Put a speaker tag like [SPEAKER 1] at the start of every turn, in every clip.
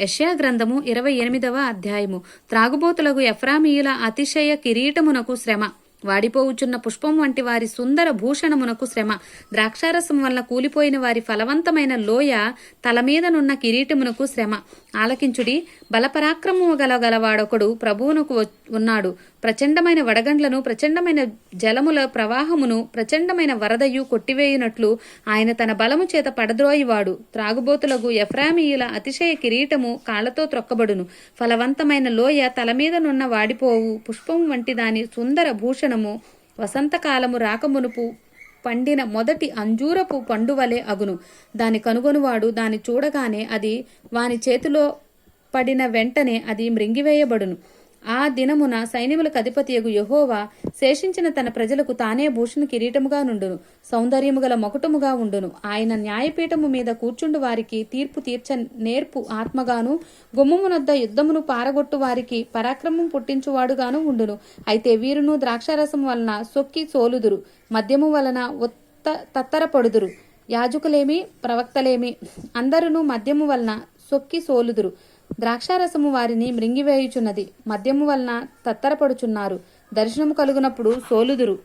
[SPEAKER 1] యష్యా గ్రంథము ఇరవై ఎనిమిదవ అధ్యాయము. త్రాగుబోతులకు ఎఫ్రామీయుల అతిశయ కిరీటమునకు శ్రమ. వాడిపోవుచున్న పుష్పం వంటి వారి సుందర భూషణమునకు శ్రమ. ద్రాక్షారసం వలన కూలిపోయిన వారి ఫలవంతమైన లోయ తల మీదనున్న కిరీటమునకు శ్రమ. ఆలకించుడి బలపరాక్రమము గల గలవాడొకడు ప్రభువునకు ఉన్నాడు. ప్రచండమైన వడగండ్లను ప్రచండమైన జలముల ప్రవాహమును ప్రచండమైన వరదయు కొట్టివేయునట్లు ఆయన తన బలము చేత పడద్రోయివాడు. త్రాగుబోతులకు ఎఫ్రామీయుల అతిశయ కిరీటము కాళ్ళతో త్రొక్కబడును. ఫలవంతమైన లోయ తలమీదనున్న వాడిపోవు. పుష్పం వంటి దాని సుందర భూషణము వసంతకాలము రాకమునుపు పండిన మొదటి అంజూరపు పండువలే అగును. దాని కనుగొనువాడు దాని చూడగానే అది వాని చేతిలో పడిన వెంటనే అది మృంగివేయబడును. ఆ దినమున సైన్యములకు అధిపతియగు యహోవా శేషించిన తన ప్రజలకు తానే భూషణ కిరీటముగా నుండును సౌందర్యము గల మొకటముగా ఉండును. ఆయన న్యాయపీఠము మీద కూర్చుండు వారికి తీర్పు తీర్చ నేర్పు ఆత్మగాను గుమ్మమునొద్ద యుద్ధమును పారగొట్టు వారికి పరాక్రమం పుట్టించువాడుగాను ఉండును. అయితే వీరును ద్రాక్షారసం వలన సొక్కి సోలుదురు మద్యము వలన ఉత్త తత్తరపడుదురు. యాజకులేమి ప్రవక్తలేమి అందరును మద్యము వలన సొక్కి సోలుదురు. ద్రాక్షారసము వారిని మృంగివేయుచున్నది. మద్యము వలన తత్తరపడుచున్నారు. దర్శనము కలుగునప్పుడు సోలుదురు.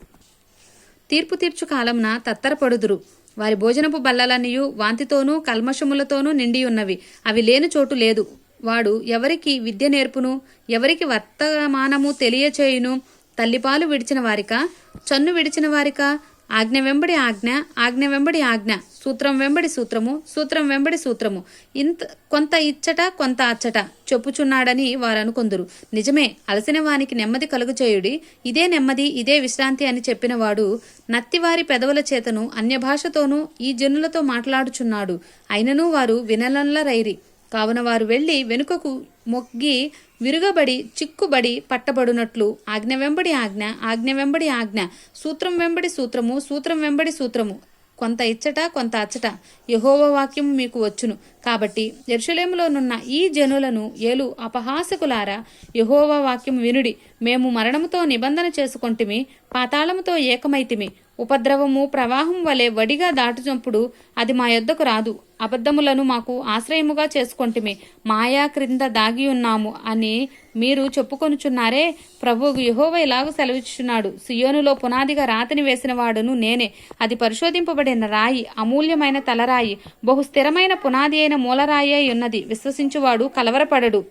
[SPEAKER 1] తీర్పు తీర్చు కాలంన తత్తరపడుదురు. వారి భోజనపు బల్లలనియు వాంతితోనూ కల్మషములతోనూ నిండి ఉన్నవి అవి లేని చోటు లేదు. వాడు ఎవరికి విద్య నేర్పును ఎవరికి వర్తమానము తెలియచేయును తల్లిపాలు విడిచిన వారికా చన్ను విడిచిన వారికా ఆజ్ఞ వెంబడి ఆజ్ఞ ఆజ్ఞ వెంబడి ఆజ్ఞ. సూత్రం వెంబడి సూత్రము సూత్రం వెంబడి సూత్రము. ఇంత కొంత ఇచ్చట కొంత అచ్చట చెప్పుచున్నాడని వారు నిజమే అలసిన వానికి నెమ్మది కలుగుచేయుడి ఇదే నెమ్మది ఇదే విశ్రాంతి అని చెప్పినవాడు నత్తివారి పెదవుల చేతను అన్యభాషతోనూ ఈ జనులతో మాట్లాడుచున్నాడు. అయినను వారు వినలన్ల రైరి కావున వారు వెళ్ళి వెనుకకు మొగ్గి విరుగబడి చిక్కుబడి పట్టబడునట్లు. ఆజ్ఞ వెంబడి ఆజ్ఞ ఆజ్ఞ వెంబడి ఆజ్ఞ. సూత్రం వెంబడి సూత్రము సూత్రం వెంబడి సూత్రము. కొంత ఇచ్చట కొంత అచ్చట యహోవ వాక్యం మీకు వచ్చును. కాబట్టి ఎరుషలేములోనున్న ఈ జనులను ఏలు అపహాసకులారా యహోవ వాక్యం వినుడి. మేము మరణముతో నిబంధన చేసుకొంటిమి పాతాళముతో ఏకమైతిమి. ఉపద్రవము ప్రవాహం వలె వడిగా దాటుచంపుడు అది మా యొద్దకు రాదు. అబద్ధములను మాకు ఆశ్రయముగా చేసుకొంటిమి. మాయా క్రింద దాగి ఉన్నాము అని మీరు చెప్పుకొనుచున్నారే. ప్రభు యహోవ ఇలాగ సెలవిచ్చుచున్నాడు. సియోనులో పునాదిగా రాతిని వేసిన వాడును నేనే. అది పరిశోధింపబడిన రాయి అమూల్యమైన తలరాయి బహు స్థిరమైన పునాది అయిన మూలరాయి అయి ఉన్నది. విశ్వసించువాడు కలవరపడడు.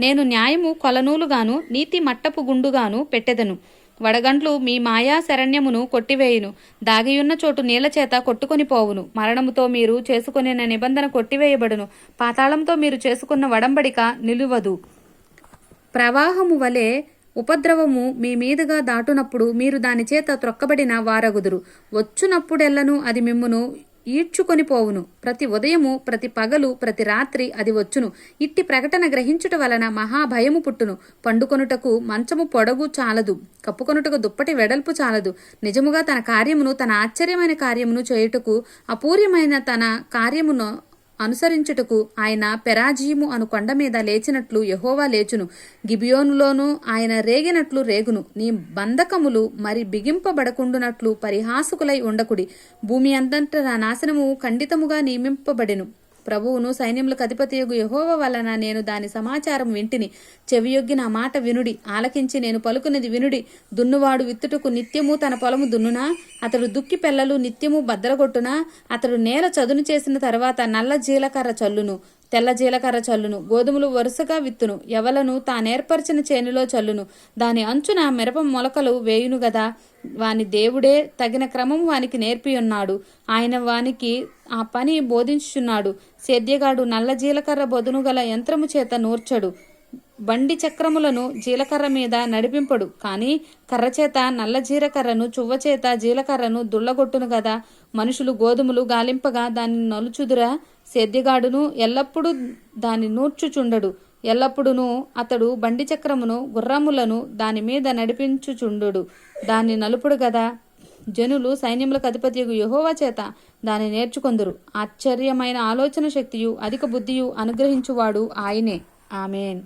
[SPEAKER 1] నేను న్యాయము కొలనూలుగాను నీతి మట్టపు గుండుగాను పెట్టెదను. వడగండ్లు మీ మాయా శరణ్యమును కొట్టివేయును. దాగియున్న చోటు నీళ్ళ చేత కొట్టుకొని పోవును. మరణముతో మీరు చేసుకునే నిబంధన కొట్టివేయబడును. పాతాళంతో మీరు చేసుకున్న వడంబడిక నిలువదు. ప్రవాహము వలె ఉపద్రవము మీ మీదుగా దాటునప్పుడు మీరు దాని చేత త్రొక్కబడిన వారగుదురు. వచ్చునప్పుడెల్లను అది మిమ్మును ఈడ్చుకొని పోవును. ప్రతి ఉదయము ప్రతి పగలు ప్రతి రాత్రి అది వచ్చును. ఇట్టి ప్రకటన గ్రహించుట వలన మహాభయము పుట్టును. పండుకొనుటకు మంచము పొడవు చాలదు. కప్పుకొనుటకు దుప్పటి వెడల్పు చాలదు. నిజముగా తన కార్యమును తన ఆశ్చర్యమైన కార్యమును చేయుటకు అపూర్యమైన తన కార్యమును అనుసరించుటకు ఆయన పెరాజీము అను కొండ మీద లేచినట్లు యహోవా లేచును. గిబియోనులోనూ ఆయన రేగినట్లు రేగును. నీ బంధకములు మరి బిగింపబడకుండునట్లు పరిహాసుకులై ఉండకుడి. భూమి అంతటా నాశనము ఖండితముగా నియమింపబడెను. ప్రభువును సైన్యములకు అధిపతియగు యహోవ వలన నేను దాని సమాచారం వింటిని. చెవియొగ్గి నా మాట వినుడి. ఆలకించి నేను పలుకున్నది వినుడి. దున్నువాడు విత్తుటకు నిత్యము తన పొలము దున్నునా? అతడు దుక్కి పిల్లలు నిత్యము బద్దరగొట్టునా అతడు నేల చదును చేసిన తర్వాత నల్ల జీలకర్ర చల్లును. తెల్ల జీలకర్ర చల్లును గోధుమలు వరుసగా విత్తును ఎవలను తానేర్పరిచిన చేనులో చల్లును. దాని అంచున మిరప మొలకలు వేయును గదా వాని దేవుడే తగిన క్రమం వానికి నేర్పి ఉన్నాడు ఆయన వానికి ఆ పని బోధించుచున్నాడు. సేద్యగాడు నల్ల జీలకర్ర బొదును గల యంత్రము చేత నూర్చడు. బండి చక్రములను జీలకర్ర మీద నడిపింపడు. కానీ కర్ర చేత నల్ల జీలకర్రను చువ్వచేత జీలకర్రను దుళ్ళగొట్టును గదా మనుషులు గోధుమలు గాలింపగా దాన్ని నలుచుదురా సేద్యగాడును ఎల్లప్పుడూ దాని నూర్చుచుండడు. ఎల్లప్పుడును అతడు బండి చక్రమును గుర్రములను దాని మీద నడిపించుచుండు దాన్ని నలుపుడు గదా? జనులు సైన్యములకు అధిపతియగు యహోవా చేత దాన్ని నేర్చుకొందురు. ఆశ్చర్యమైన ఆలోచన శక్తియు అధిక బుద్ధియు అనుగ్రహించువాడు ఆయనే. ఆమెన్.